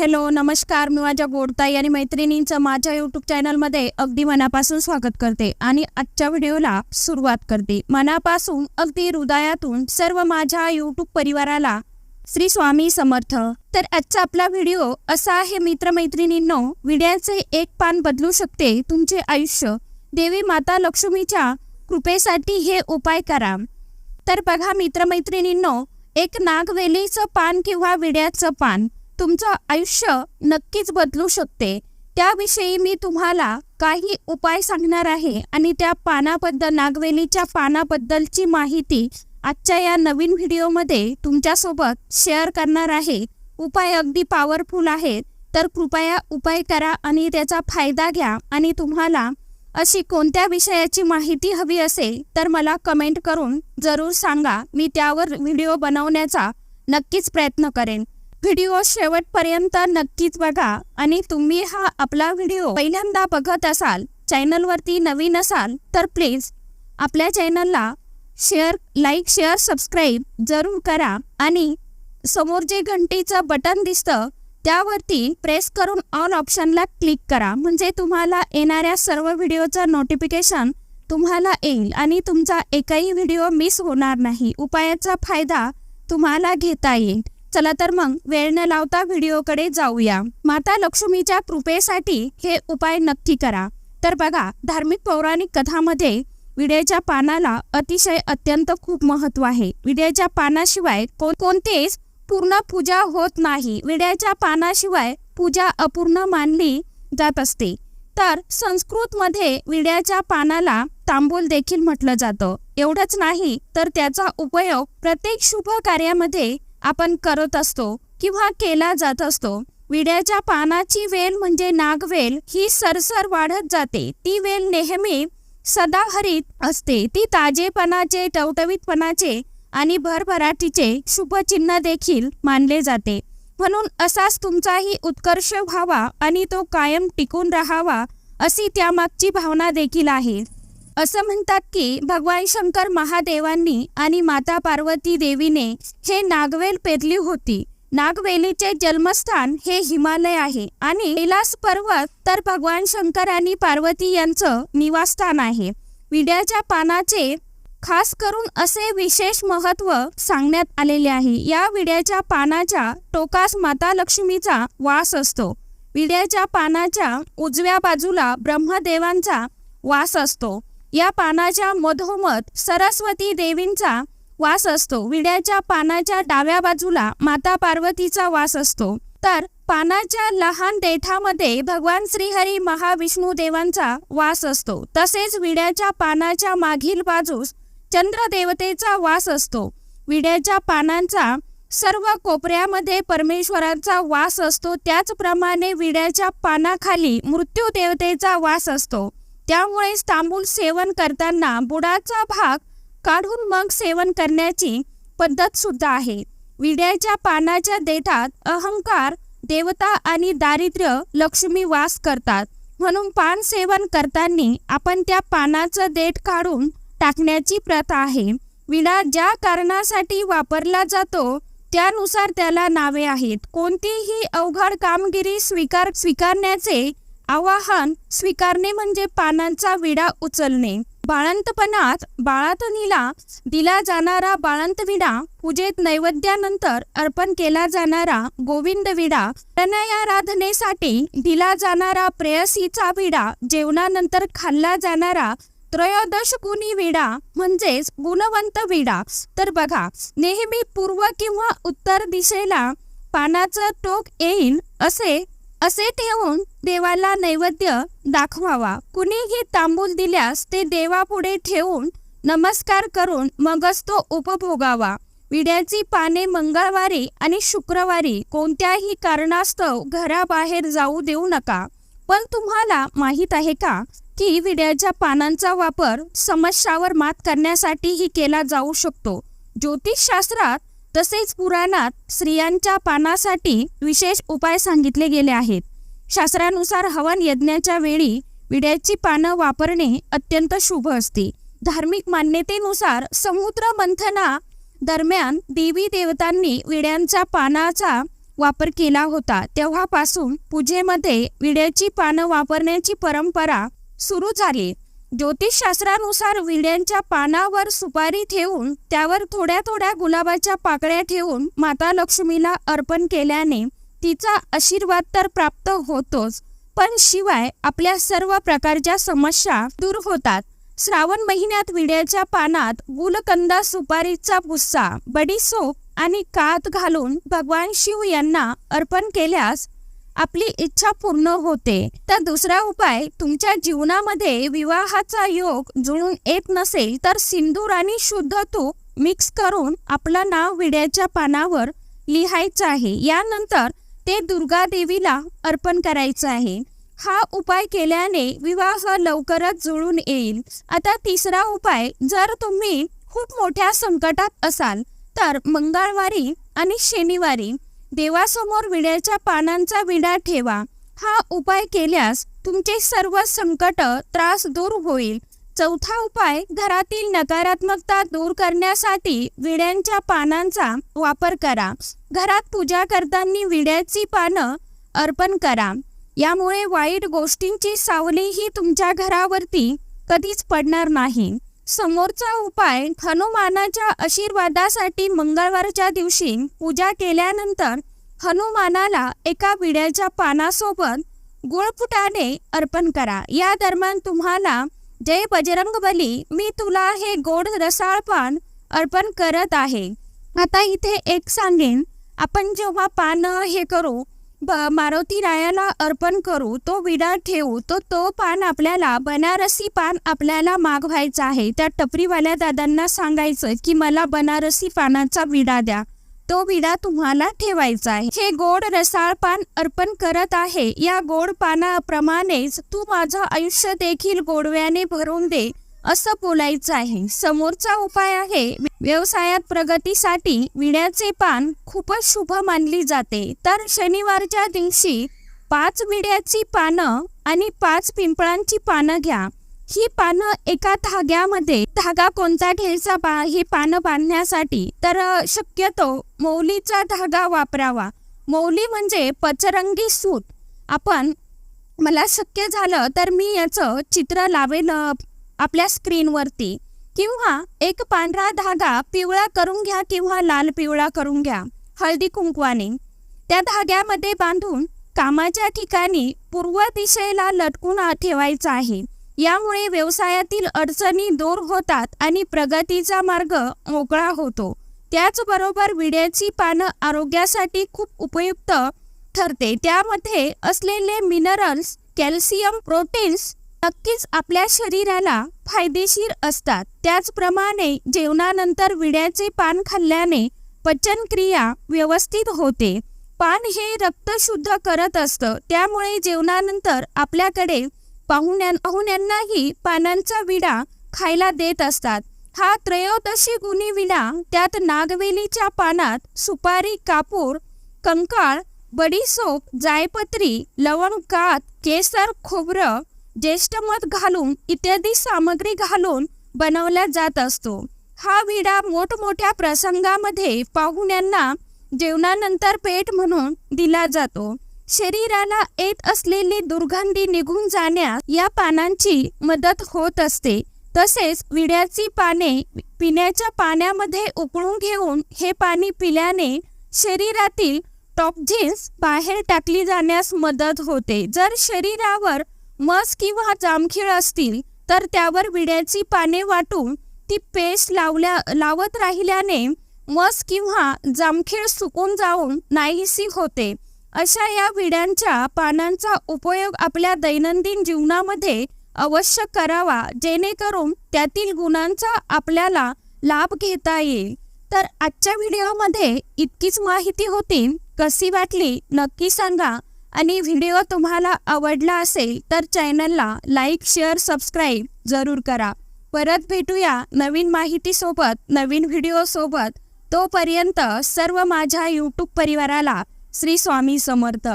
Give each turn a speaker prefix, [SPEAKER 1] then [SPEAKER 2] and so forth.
[SPEAKER 1] Hello नमस्कार. मी माझ्या गोडताई आणि मैत्रिणींचं माझ्या यूट्यूब चॅनलमध्ये अगदी मनापासून स्वागत करते आणि आजच्या व्हिडिओला सुरुवात करते. मनापासून अगदी हृदयातून सर्व माझ्या यूट्यूब परिवाराला श्री स्वामी समर्थ. तर आजचा आपला व्हिडिओ असा आहे मित्रमैत्रिणींनो विड्याचे एक पान बदलू शकते तुमचे आयुष्य. देवी माता लक्ष्मीच्या कृपेसाठी हे उपाय करा. तर बघा मित्रमैत्रिणींनो एक नागवेलीचं पान किंवा विड्याचं पान. तुमचं आयुष्य नक्कीच बदलू शकते. त्याविषयी मी तुम्हाला काही उपाय सांगणार आहे आणि त्या पानाबद्दल नागवेलीच्या पानाबद्दलची माहिती आजच्या या नवीन व्हिडिओमध्ये तुमच्यासोबत शेअर करणार आहे. उपाय अगदी पॉवरफुल आहेत. तर कृपया उपाय करा आणि त्याचा फायदा घ्या आणि तुम्हाला अशी कोणत्या विषयाची माहिती हवी असेल तर मला कमेंट करून जरूर सांगा. मी त्यावर व्हिडिओ बनवण्याचा नक्कीच प्रयत्न करेन. व्हिडिओ शेवटपर्यंत नक्कीच बघा आणि तुम्ही हा आपला व्हिडिओ पहिल्यांदा बघत असाल चॅनलवरती नवीन असाल तर प्लीज आपल्या चॅनलला शेअर लाईक शेअर सबस्क्राईब जरूर करा आणि समोर जे घंटीचं बटन दिसतं त्यावरती प्रेस करून ऑल ऑप्शनला क्लिक करा. म्हणजे तुम्हाला येणाऱ्या सर्व व्हिडिओचं नोटिफिकेशन तुम्हाला येईल आणि तुमचा एकही व्हिडिओ मिस होणार नाही. उपायाचा फायदा तुम्हाला घेता येईल. चला तर मग वेळ न लावता व्हिडिओकडे जाऊया. माता लक्ष्मीच्या कृपेसाठी हे उपाय नक्की करा. तर बघा धार्मिक पौराणिक कथामध्ये विड्याच्या पानाला अतिशय अत्यंत खूप महत्त्व आहे. विड्याच्या पानाशिवाय कोणतेच पूर्ण पूजा होत नाही. विड्याच्या पानाशिवाय पूजा अपूर्ण मानली जात असते. तर संस्कृतमध्ये विड्याच्या पानाला तांबूल देखील म्हटलं जातं. एवढंच नाही तर त्याचा उपयोग प्रत्येक शुभ कार्यामध्ये आपण करत असतो किंवा केला जात असतो विड्याच्या पानाची वेल म्हणजे नागवेल ही सरसर वाढत जाते. ती वेल नेहमी सदाहरित असते. ती ताजेपणाचे टवटवीतपणाचे आणि भरभराटीचे शुभचिन्ह देखील मानले जाते. म्हणून असाच तुमचाही उत्कर्ष व्हावा आणि तो कायम टिकून राहावा अशी त्यामागची भावना देखील आहे. असं म्हणतात की भगवान शंकर महादेवांनी आणि माता पार्वती देवीने हे नागवेल पेरली होती. नागवेलीचे जन्मस्थान हे हिमालय आहे आणि कैलास पर्वत तर भगवान शंकर आणि पार्वती यांचं निवासस्थान आहे. विड्याच्या पानाचे खास करून असे विशेष महत्त्व सांगण्यात आलेले आहे. या विड्याच्या पानाच्या टोकास माता लक्ष्मीचा वास असतो. विड्याच्या पानाच्या उजव्या बाजूला ब्रह्मदेवांचा वास असतो. या पानाच्या मधोमध सरस्वती देवींचा वास असतो. विड्याच्या पानाच्या डाव्या बाजूला माता पार्वतीचा वास असतो. तर पानाच्या लहान देठामध्ये भगवान श्रीहरी महाविष्णू देवांचा वास असतो. तसेच विड्याच्या पानाच्या मागील बाजूस चंद्रदेवतेचा वास असतो. विड्याच्या पानांचा सर्व कोपऱ्यामध्ये परमेश्वरांचा वास असतो. त्याचप्रमाणे विड्याच्या पानाखाली मृत्यू देवतेचा वास असतो. त्यामुळे तांबूल सेवन करताना बुडाचा भाग काढून मग सेवन करण्याची पद्धत सुद्धा आहे. विड्याच्या पानाच्या देठात अहंकार देवता आणि दारिद्र्य लक्ष्मी वास करतात. म्हणून पान सेवन करताना आपण त्या पानाचं देठ काढून टाकण्याची प्रथा आहे. विडा ज्या कारणासाठी वापरला जातो त्यानुसार त्याला नावे आहेत. कोणतीही अवघड कामगिरी स्वीकार स्वीकारण्याचे आवाहन स्वीकारणे म्हणजे पानांचा विडा उचलणे. बाळंतपणात बाळातनीला दिला जाणारा बाळंत विडा पूजेत नैवेद्यानंतर अर्पण केला जाणारा गोविंद विडा प्रणयाराधनेसाठी दिला जाणारा प्रेयसीचा विडा जेवणानंतर खाल्ला जाणारा त्रयोदश गुणी विडा म्हणजेच गुणवंत विडा. तर बघा नेहमी पूर्व किंवा उत्तर दिशेला पानाचं टोक येईल असे असे ठेवून देवाला नैवेद्य दाखवावा. कुणीही तांबूल दिल्यास ते देवापुढे ठेवून नमस्कार करून मगच तो उपभोगावा. विड्याची पाने मंगळवारी आणि शुक्रवारी कोणत्याही कारणास्तव घराबाहेर जाऊ देऊ नका. पण तुम्हाला माहीत आहे का की विड्याच्या पानांचा वापर समस्यावर मात करण्यासाठीही केला जाऊ शकतो. ज्योतिषशास्त्रात तसेच पुराणात स्त्रियांच्या पानासाठी विशेष उपाय सांगितले गेले आहेत. शास्त्रानुसार हवन यज्ञाच्या वेळी विड्याची पानं वापरणे अत्यंत शुभ असते. धार्मिक मान्यतेनुसार समुद्र मंथना दरम्यान देवी देवतांनी विड्यांच्या पानाचा वापर केला होता. तेव्हापासून पूजेमध्ये विड्याची पानं वापरण्याची परंपरा सुरू झाली. ज्योतिषशास्त्रानुसार विड्यांच्या पानावर सुपारी ठेवून त्यावर थोड्या थोड्या गुलाबाच्या पाकळ्या ठेवून माता लक्ष्मीला अर्पण केल्याने तिचा आशीर्वाद तर प्राप्त होतोच. पण शिवाय आपल्या सर्व प्रकारच्या समस्या दूर होतात. श्रावण महिन्यात विड्याच्या पानात गुलकंदा सुपारीचा भुस्सा बडीसोप आणि कात घालून भगवान शिव यांना अर्पण केल्यास आपली इच्छा पूर्ण होते. तर दुसरा उपाय तुमच्या जीवनामध्ये विवाहाचा योग जुळून येत नसेल तर सिंदूर आणि शुद्ध तूप मिक्स करून आपलं नाव विड्याच्या पानावर लिहायचं आहे. यानंतर ते दुर्गा देवीला अर्पण करायचं आहे. हा उपाय केल्याने विवाह लवकरच जुळून येईल. आता तिसरा उपाय जर तुम्ही खूप मोठ्या संकटात असाल तर मंगळवारी आणि शनिवारी देवासमोर विड्याच्या पानांचा विडा ठेवा. हा उपाय केल्यास तुमचे सर्व संकट त्रास दूर होईल. चौथा उपाय घरातील नकारात्मकता दूर करण्यासाठी विड्यांच्या पानांचा वापर करा. घरात पूजा करताना विड्याची पानं अर्पण करा. यामुळे वाईट गोष्टींची सावलीही तुमच्या घरावरती कधीच पडणार नाही. समोरचा उपाय हनुमानाच्या आशीर्वादासाठी मंगळवारच्या दिवशी पूजा केल्यानंतर हनुमानाला एका विड्याच्या पानासोबत गुळफुटाने अर्पण करा. या दरम्यान तुम्हाला जय बजरंग बली मी तुला हे गोड रसाळ पान अर्पण करत आहे. आता इथे एक सांगेन. आपण जेव्हा पान हे करू मारुती रायाला अर्पण करू तो विडा ठेवू तो तो पान आपल्याला बनारसी पान आपल्याला मागवायचा आहे. त्या टपरीवाल्या दादांना सांगायचं की मला बनारसी पानाचा विडा द्या. तो विडा तुम्हाला ठेवायचा आहे. हे गोड रसाळ पान अर्पण करत आहे. या गोड पानाप्रमाणेच तू माझं आयुष्य देखील गोडव्याने भरून दे. असं बोलायचं आहे. समोरचा उपाय आहे व्यवसायात प्रगतीसाठी विड्याचे पान खूपच शुभ मानली जाते. तर शनिवारच्या दिवशी पाच विड्याची पानं आणि पाच पिंपळांची पानं घ्या. ही पानं एका धाग्यामध्ये धागा कोणता घ्यायचा बा ही पानं बांधण्यासाठी तर शक्यतो मौलीचा धागा वापरावा. मौली म्हणजे पचरंगी सूत. आपण मला शक्य झालं तर मी याचं चित्र लावेल आपल्या स्क्रीनवरती किंवा एक पांढरा धागा पिवळा करून घ्या किंवा लाल पिवळा करून घ्या. हळदी कुंकवाने. त्या धाग्यामध्ये बांधून कामाच्या ठिकाणी पूर्व दिशेला लटकून ठेवायचा आहे. यामुळे व्यवसायातील अडचणी दूर होतात आणि प्रगतीचा मार्ग मोकळा होतो. त्याचबरोबर विड्याची पानं आरोग्यासाठी खूप उपयुक्त ठरते. त्यामध्ये असलेले मिनरल्स कॅल्शियम प्रोटीन्स नक्कीच आपल्या शरीराला फायदेशीर असतात. त्याचप्रमाणे जेवणानंतर विड्याचे पान खाल्ल्याने पचनक्रिया व्यवस्थित होते. पान हे रक्त शुद्ध करत असतं. त्यामुळे जेवणानंतर आपल्याकडे पाहुण्या पाहुण्यांनाही पानांचा विडा खायला देत असतात. हा त्रयोदशी गुणी विडा त्यात नागवेलीच्या पानात सुपारी कापूर कंकाळ बडीसोप जायपत्री लवंग कात केसर खोबरं ज्येष्ठ मध घालून इत्यादी सामग्री घालून बनवला जात असतो. हा विडा मोठमोठ्या प्रसंगामध्ये पाहुण्यांना जेवणानंतर पेट म्हणून दिला जातो. शरीराला येत असलेली दुर्गंधी निघून जाण्यास या पानांची मदत होत असते. तसेच विड्याची पाने पिण्याच्या पाण्यामध्ये उकळून घेऊन हे पाणी पिल्याने शरीरातील टॉपजिन्स बाहेर टाकली जाण्यास मदत होते. जर शरीरावर मस किंवा जामखीळ असतील तर त्यावर विड्याची पाने वाटून ती पेस्ट लावल्या लावत राहिल्याने मस किंवा जामखीळ सुकून जाऊन नाहीसी होते. अशा या विड्यांच्या पानांचा उपयोग आपल्या दैनंदिन जीवनामध्ये अवश्य करावा जेणेकरून त्यातील गुणांचा आपल्याला लाभ घेता येईल. तर आजच्या व्हिडिओमध्ये इतकीच माहिती होती. कशी वाटली? नक्की सांगा. आणि व्हिडिओ तुम्हाला आवडला असेल तर चॅनलला लाईक शेअर सबस्क्राईब जरूर करा. परत भेटूया नवीन माहितीसोबत नवीन व्हिडिओसोबत. तोपर्यंत सर्व माझ्या यूट्यूब परिवाराला श्री स्वामी समर्थ.